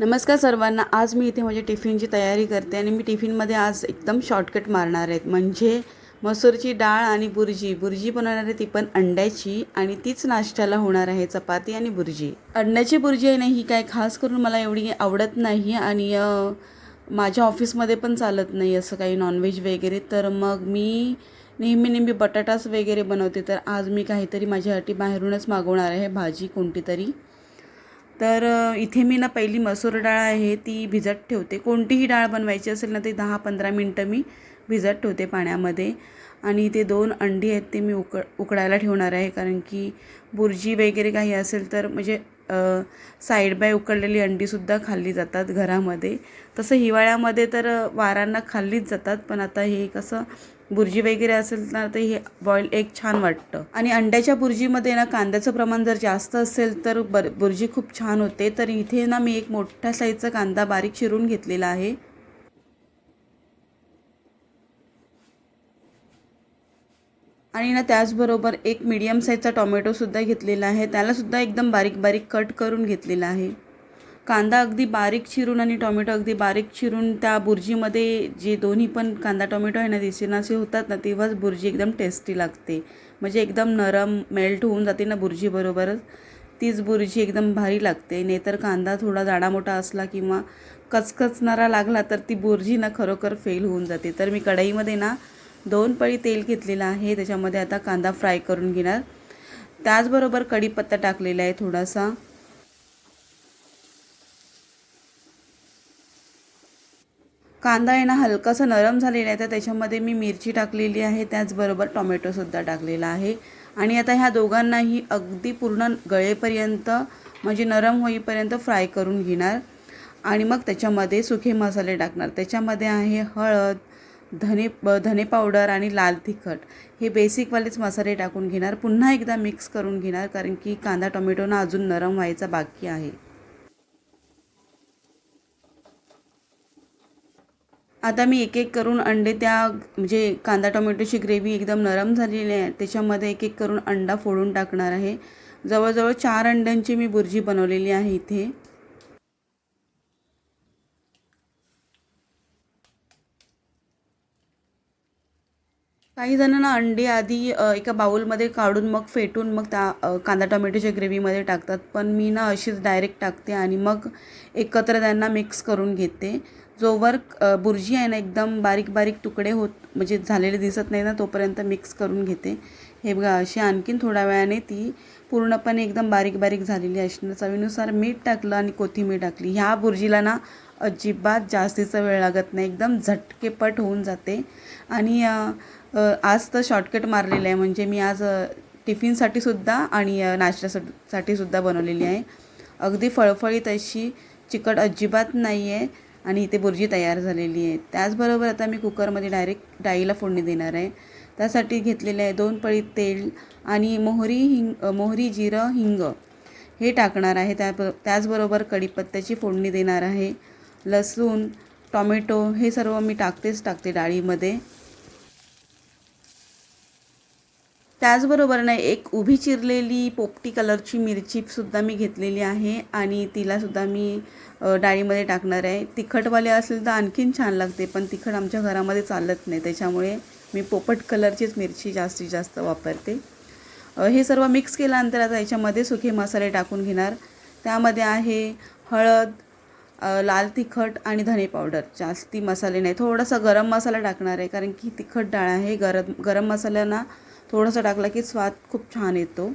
नमस्कार सर्वांना. आज मी इथे माझ्या टिफिनची तयारी करते आणि मी टिफिनमध्ये आज एकदम शॉर्टकट मारणार आहेत. म्हणजे मसूरची डाळ आणि बुर्जी. बुर्जी बनवणार आहे ती पण अंड्याची आणि तीच नाश्त्याला होणार आहे चपाती आणि बुर्जी. अंड्याची बुर्जी आहे ना ही काय खास करून मला एवढी आवडत नाही आणि माझ्या ऑफिसमध्ये पण चालत नाही असं काही नॉनव्हेज वगैरे. तर मग मी नेहमी नेहमी बटाटाच वगैरे बनवते. तर आज मी काहीतरी माझ्यासाठी बाहेरूनच मागवणार आहे भाजी कोणती तरी. तर इथे मी ना पहिली मसूर डाळ आहे ती भिजत ठेवते. कोणतीही डाळ बनवायची असेल ना ते दहा पंधरा मिनटं मी भिजत ठेवते पाण्यामध्ये. आणि ते दोन अंडी आहेत ते मी उक उकडायला ठेवणार आहे. कारण की बुर्जी वगैरे काही असेल तर म्हणजे साईड बाय उकडलेली अंडीसुद्धा खाल्ली जातात घरामध्ये. तसं हिवाळ्यामध्ये तर वारांना खाल्लीच जातात. पण आता हे कसं बुर्जी वगैरे असेल ना तर हे बॉईल एग छान वाटतं. आणि अंड्याच्या बुर्जीमध्ये ना कांद्याचं प्रमाण जर जास्त असेल तर बर बुर्जी खूप छान होते. तर इथे ना मी एक मोठ्या साईजचा कांदा बारीक चिरून घेतलेला आहे. आणि ना त्याचबरोबर एक मीडियम साईजचा टॉमॅटोसुद्धा घेतलेला आहे. त्यालासुद्धा एकदम बारीक बारीक कट करून घेतलेला आहे. कांदा अगदी बारीक चिरून आणि टॉमॅटो अगदी बारीक चिरून त्या बुर्जीमध्ये जे दोन्ही पण कांदा टॉमॅटो आहे ना दिसेनासे होतात ना तेव्हाच बुर्जी एकदम टेस्टी लागते. म्हणजे एकदम नरम मेल्ट होऊन जाते ना बुर्जीबरोबरच तीच बुर्जी एकदम भारी लागते. नाहीतर कांदा थोडा जाडा मोठा असला किंवा कचकचणारा लागला तर ती बुर्जी ना खरोखर फेल होऊन जाते. तर मी कढईमध्ये ना दोन पळी तेल घेतलेलं आहे. त्याच्यामध्ये आता कांदा फ्राय करून घेणार. त्याचबरोबर कढीपत्ता टाकलेला आहे थोडासा. कांदा आहे ना हलकासा नरम झालेला आहे तर त्याच्यामध्ये मी मिरची टाकलेली आहे त्याचबरोबर टोमॅटोसुद्धा टाकलेला आहे. आणि आता ह्या दोघांनाही अगदी पूर्ण गळेपर्यंत म्हणजे नरम होईपर्यंत फ्राय करून घेणार. आणि मग त्याच्यामध्ये सुखे मसाले टाकणार. त्याच्यामध्ये आहे हळद धने धने पावडर आणि लाल तिखट. हे बेसिकवालेच मसाले टाकून घेणार. पुन्हा एकदा मिक्स करून घेणार कारण की कांदा टोमॅटो ना अजून नरम व्हायचा बाकी आहे. आता मी एक एक करून अंडे त्या म्हणजे कांदा टोमॅटोची ग्रेव्ही एकदम नरम झालेली आहे. त्याच्यामध्ये एक एक करून अंडा फोडून टाकणार आहे. जवळजवळ चार अंड्यांची मी बुर्जी बनवलेली आहे इथे. काही जणांना अंडी आधी एका बाउलमध्ये काढून मग फेटून मग त्या कांदा टोमॅटोच्या ग्रेव्हीमध्ये टाकतात. पण मी ना अशीच डायरेक्ट टाकते आणि मग एकत्र त्यांना मिक्स करून घेते. जोवर बुर्जी आहे ना एकदम बारीक बारीक तुकडे होत म्हणजे झालेले दिसत नाही ना तोपर्यंत मिक्स करून घेते. हे बघा अशी आणखीन थोड्या वेळाने ती पूर्णपणे एकदम बारीक बारीक झालेली असणार चवीनुसार मीठ टाकलं आणि कोथिंबीर टाकली. ह्या बुर्जीला ना अजिबात जास्तीचा वेळ लागत नाही. एकदम झटकेपट होऊन जाते. आणि आज तर शॉर्टकट मारलेलं आहे. म्हणजे मी आज टिफिनसाठी सुद्धा आणि नाश्त्यासाठी सुद्धा बनवलेली आहे. अगदी फळफळीत अशी चिकट अजिबात नाही आहे आणि इथे बुर्जी तयार झालेली आहे. त्याचबरोबर आता मी कुकरमध्ये डायरेक्ट डाळीला फोडणी देणार आहे. त्यासाठी घेतलेले आहे दोन पळी तेल आणि मोहरी हिंग मोहरी जिरं हिंग. हे टाकणार आहे. त्या त्याचबरोबर कढीपत्त्याची फोडणी देणार आहे. लसूण टॉमॅटो हे सर्व मी टाकतेच टाकते डाळीमध्ये. त्याचबरोबर ना एक उभी चिरलेली पोपटी कलरची मिरचीसुद्धा मी घेतलेली आहे आणि तिलासुद्धा मी डाळीमध्ये टाकणार आहे. तिखटवाले असेल तर आणखीन छान लागते पण तिखट आमच्या घरामध्ये चालत नाही त्याच्यामुळे मी पोपट कलरचीच मिरची जास्तीत जास्त वापरते. हे सर्व मिक्स केल्यानंतर आता याच्यामध्ये सुखे मसाले टाकून घेणार. त्यामध्ये आहे हळद लाल तिखट आणि धने पावडर. जास्ती मसाले नाही. थोडासा गरम मसाला टाकणार आहे कारण की तिखट डाळ आहे. गरम गरम मसाल्यांना थोडासा टाकला की स्वाद खूप छान येतो.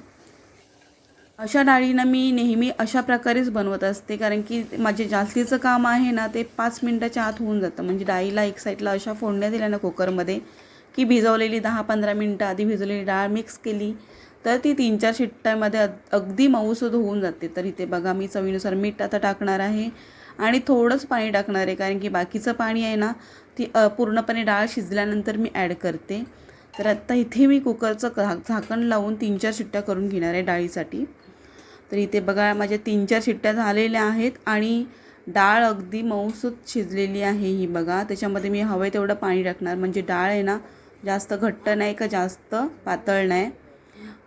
अशा डाळीनं मी नेहमी अशा प्रकारेच बनवत असते कारण की माझे जास्तीचं काम आहे ना ते पाच मिनटाच्या आत होऊन जातं. म्हणजे डाळीला एक साईडला अशा फोडण्या दिल्या ना कुकरमध्ये की भिजवलेली दहा पंधरा मिनटं आधी भिजवलेली डाळ मिक्स केली तर ती तीन चार शिट्ट्यामध्ये अग- अगदी मऊसूद होऊन जाते. तर इथे बघा मी चवीनुसार मीठ आता टाकणार आहे आणि थोडंच पाणी टाकणार आहे कारण की बाकीचं पाणी आहे ना ती पूर्णपणे डाळ शिजल्यानंतर मी ॲड करते. तर आत्ता इथे मी कुकरचं झा झाकण लावून तीन चार शिट्ट्या करून घेणार आहे डाळीसाठी. तर इथे बघा माझ्या तीन चार शिट्ट्या झालेल्या आहेत आणि डाळ अगदी मऊसूत शिजलेली आहे ही बघा. त्याच्यामध्ये मी हवे तेवढं पाणी टाकणार. म्हणजे डाळ आहे ना जास्त घट्ट नाही का जास्त पातळ नाही.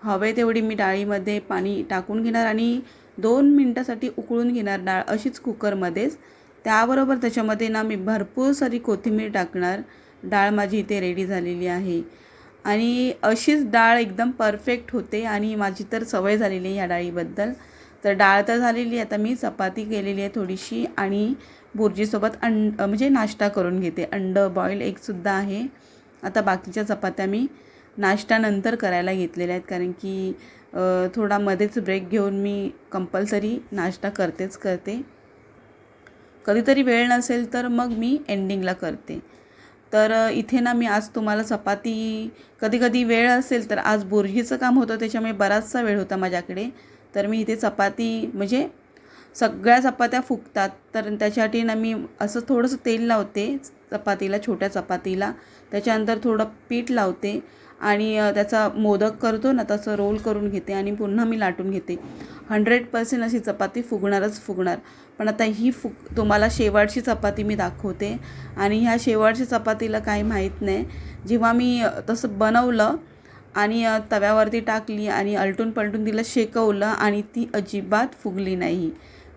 हवे तेवढी मी डाळीमध्ये पाणी टाकून घेणार आणि दोन मिनटासाठी उकळून घेणार डाळ अशीच कुकरमध्येच. त्याबरोबर त्याच्यामध्ये ना मी भरपूर सारी कोथिंबीर टाकणार. डाळ माझी इथे रेडी झालेली आहे. आणि अशीच डाळ एकदम परफेक्ट होते आणि माझी तर सवय झालेली आहे या डाळीबद्दल. तर डाळ तर झालेली आता मी चपाती केलेली आहे थोडीशी आणि भुर्जीसोबत अंड म्हणजे नाश्ता करून घेते. अंड बॉईल एकसुद्धा आहे. आता बाकीच्या चपात्या मी नाश्त्यानंतर करायला घेतलेल्या आहेत. कारण की थोडा मध्येच ब्रेक घेऊन मी कंपल्सरी नाश्ता करतेच करते. कधीतरी वेळ नसेल तर मग मी एंडिंगला करते. तर इथे ना मी आज तुम्हाला चपाती कधी कधी वेळ असेल तर आज बुर्जीचं काम होतं त्याच्यामुळे बराचसा वेळ होता माझ्याकडे. तर मी इथे चपाती म्हणजे सगळ्या चपात्या फुगतात तर त्याच्यासाठी ना मी असं थोडंसं तेल लावते चपातीला छोट्या चपातीला. त्याच्यानंतर थोडं पीठ लावते आणि त्याचा मोदक करतो ना तसं रोल करून घेते आणि पुन्हा मी लाटून घेते. हंड्रेड पर्सेंट अशी चपाती फुगणारच फुगणार. पण आता ही फुग तुम्हाला शेवटची चपाती मी दाखवते. आणि ह्या शेवटच्या चपातीला काही माहीत नाही. जेव्हा मी तसं बनवलं आणि तव्यावरती टाकली आणि अलटून पलटून तिला शेकवलं आणि ती अजिबात फुगली नाही.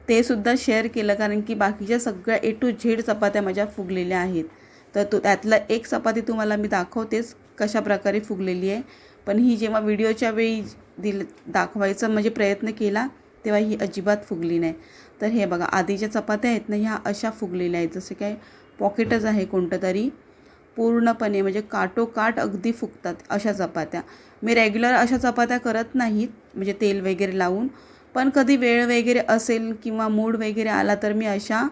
ते सुद्धा शेअर केलं कारण की बाकीच्या सगळ्या ए टू झेड चपात्या माझ्या फुगलेल्या आहेत. तर तो त्यातला एक चपाती तुम्हाला मी दाखवतेच कशा प्रकारे फुगलेली आहे. पण ही जेव्हा व्हिडिओच्या वेळी दिल दाखवायचा म्हणजे प्रयत्न केला तेव्हा ही अजिबात फुगली नाही. तर हे बघा आधीच्या चपात्या आहेत ना ह्या अशा फुगलेल्या आहेत. जसे काय पॉकेटच आहे कोणतं तरी. पूर्णपणे म्हणजे काटोकाट अगदी फुगतात अशा चपात्या. मी रेग्युलर अशा चपात्या करत नाहीत म्हणजे तेल वगैरे लावून. पण कधी वेळ वगैरे असेल किंवा मूड वगैरे आला तर मी अशा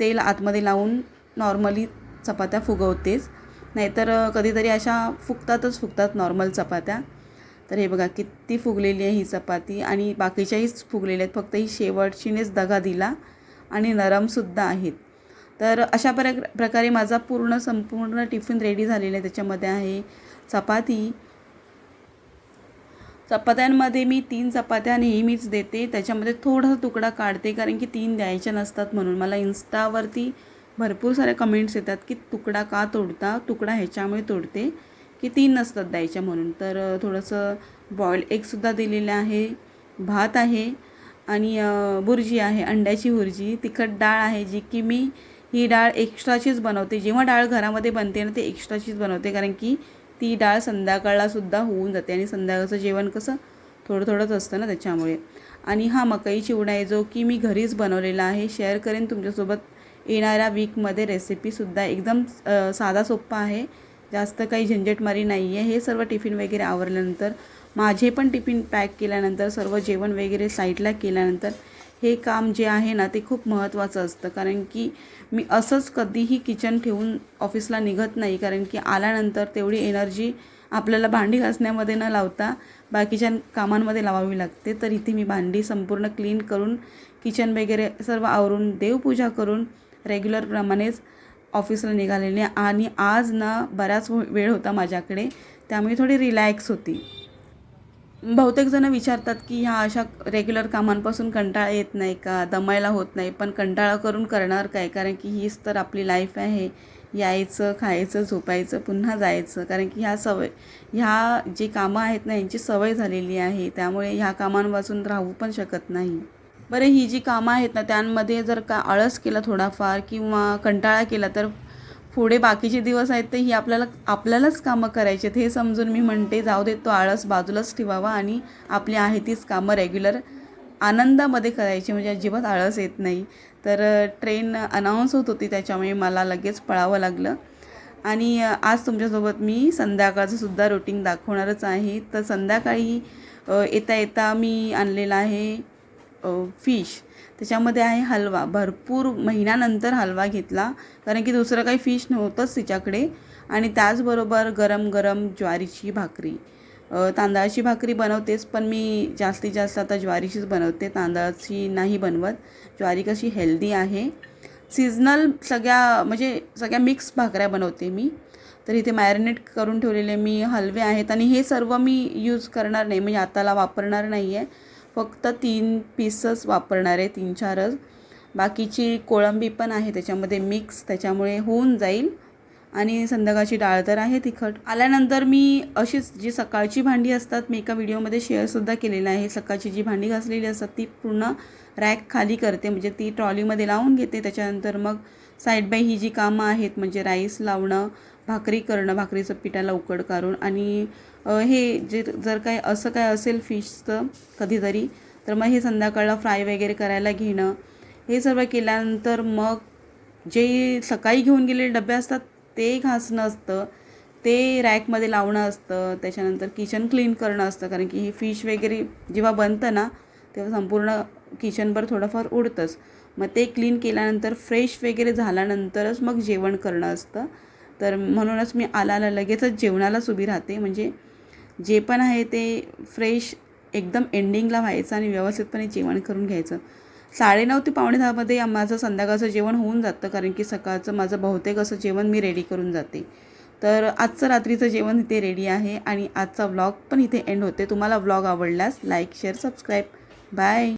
तेल आतमध्ये लावून नॉर्मली चपात्या फुगवतेच. नाहीतर कधीतरी अशा फुगतातच फुगतात नॉर्मल चपात्या. तर हे बघा किती फुगलेली आहे ही चपाती आणि बाकीच्याहीच फुगलेल्या आहेत. फक्त ही शेवटचीनेच दगा दिला आणि नरमसुद्धा आहेत. तर अशा प्र प्रकारे माझा पूर्ण संपूर्ण टिफिन रेडी झालेला आहे. त्याच्यामध्ये आहे चपाती चपात्यांमध्ये मी तीन चपात्या नेहमीच देते. त्याच्यामध्ये थोडासा तुकडा काढते कारण की तीन द्यायच्या नसतात म्हणून. मला इन्स्टावरती भरपूर साऱ्या कमेंट्स येतात की तुकडा का तोडता? तुकडा ह्याच्यामुळे तोडते की तीन नसतात द्यायच्या म्हणून. तर थोडंसं बॉईल एगसुद्धा दिलेलं आहे. भात आहे आणि बुर्जी आहे अंड्याची बुर्जी. तिखट डाळ आहे जी की मी ही डाळ एक्स्ट्राचीच बनवते. जेव्हा डाळ घरामध्ये बनते ना ते एक्स्ट्राचीच बनवते. कारण की ती डाळ संध्याकाळलासुद्धा होऊन जाते आणि संध्याकाळचं जेवण कसं थोडं थोडंच असतं ना त्याच्यामुळे. आणि हा मकई चिवडा आहे जो की मी घरीच बनवलेला आहे. शेअर करेन तुमच्यासोबत. येणाऱ्या वीकमध्ये रेसिपीसुद्धा एकदम साधा सोप्पा आहे. जास्त काही झंझटमारी नाही आहे हे सर्व टिफिन वगैरे आवरल्यानंतर माझे पण टिफिन पॅक केल्यानंतर सर्व जेवण वगैरे साईडला केल्यानंतर हे काम जे आहे ना ते खूप महत्त्वाचं असतं. कारण की मी असंच कधीही किचन ठेवून ऑफिसला निघत नाही. कारण की आल्यानंतर तेवढी एनर्जी आपल्याला भांडी घासण्यामध्ये न लावता बाकीच्या कामांमध्ये लावावी लागते. तर इथे मी भांडी संपूर्ण क्लीन करून किचन वगैरे सर्व आवरून देवपूजा करून रेग्युलरप्रमाणेच ऑफिसला निघालेले आणि आज ना बराच वेळ होता माझ्याकडे. त्यामुळे थोडी रिलॅक्स होती. बहुतेक जणं विचारतात की ह्या अशा रेग्युलर कामांपासून कंटाळा येत नाही का? दमायला होत नाही. पण कंटाळा करून करणार काय? कारण की हीच तर आपली लाईफ आहे. यायचं खायचं झोपायचं पुन्हा जायचं. कारण की ह्या सवय ह्या जी कामं आहेत ना यांची सवय झालेली आहे. त्यामुळे ह्या कामांपासून राहू पण शकत नाही. बरं ही जी कामं आहेत ना त्यांमध्ये जर का आळस केला थोडाफार किंवा कंटाळा केला तर पुढे बाकीचे दिवस आहेत ते ही आपल्याला आपल्यालाच कामं करायचे आहेत. हे समजून मी म्हणते जाऊ दे तो आळस बाजूलाच ठेवावा आणि आपली आहे तीच कामं रेग्युलर आनंदामध्ये करायची म्हणजे अजिबात आळस येत नाही. तर ट्रेन अनाऊन्स होत होती त्याच्यामुळे मला लगेच पळावं लागलं. आणि आज तुमच्यासोबत मी संध्याकाळचं सुद्धा रुटीन दाखवणारच आहे. तर संध्याकाळी येता येता मी आणलेला आहे फिश त्याच्यामध्ये आहे हलवा. भरपूर महिन्यानंतर हलवा घेतला. कारण की दुसरं काही फिश नव्हतंच तिच्याकडे. आणि त्याचबरोबर गरम गरम ज्वारीची भाकरी. तांदळाची भाकरी बनवतेच पण मी जास्तीत जास्त आता ज्वारीचीच बनवते. तांदळाची नाही बनवत. ज्वारी कशी हेल्दी आहे. सीजनल सगळ्या म्हणजे सगळ्या मिक्स भाकऱ्या बनवते मी. तर इथे मॅरिनेट करून ठेवलेले मी हलवे आहेत. आणि हे सर्व मी यूज करणार नाही. म्हणजे आताला वापरणार नाही आहे फक्त तीन पीसच वापरणार आहे तीन चारच बाकीची कोळंबी पण आहे त्याच्यामध्ये मिक्स त्याच्यामुळे होऊन जाईल. आणि संध्याकाळची डाळ तर आहे तिखट. आल्यानंतर मी अशीच जी सकाळची भांडी असतात मी एका व्हिडिओमध्ये शेअरसुद्धा केलेलं आहे. सकाळची जी भांडी घासलेली असतात ती पूर्ण रॅक खाली करते. म्हणजे ती ट्रॉलीमध्ये लावून घेते. त्याच्यानंतर मग साईड बाय ही जी कामं आहेत म्हणजे राईस लावणं भाकरी करणं भाकरीचं पिठाला उकड काढून आणि हे जे जर काय असं काय असेल फिशचं कधीतरी तर मग हे संध्याकाळला फ्राय वगैरे करायला घेणं. हे सर्व केल्यानंतर मग जे सकाळी घेऊन गेलेले डबे असतात ते घासणं असतं. ते रॅकमध्ये लावणं असतं. त्याच्यानंतर किचन क्लीन करणं असतं. कारण की ही फिश वगैरे जेव्हा बनतं ना तेव्हा संपूर्ण किचनभर थोडंफार उडतंच. मग ते क्लीन केल्यानंतर फ्रेश वगैरे झाल्यानंतरच मग जेवण करणं असतं. तर म्हणूनच मी आला आला लगेचच जेवणालाच उभी राहते. म्हणजे जे पण आहे ते फ्रेश एकदम एंडिंगला व्हायचं आणि व्यवस्थितपणे जेवण करून घ्यायचं. साडेनऊ ते पावणे दहामध्ये माझं संध्याकाळचं जेवण होऊन जातं कारण की सकाळचं माझं बहुतेक असं जेवण मी रेडी करून जाते. तर आजचं रात्रीचं जेवण इथे रेडी आहे आणि आजचा व्लॉग पण इथे एंड होते. तुम्हाला व्लॉग आवडल्यास लाईक शेअर सबस्क्राईब बाय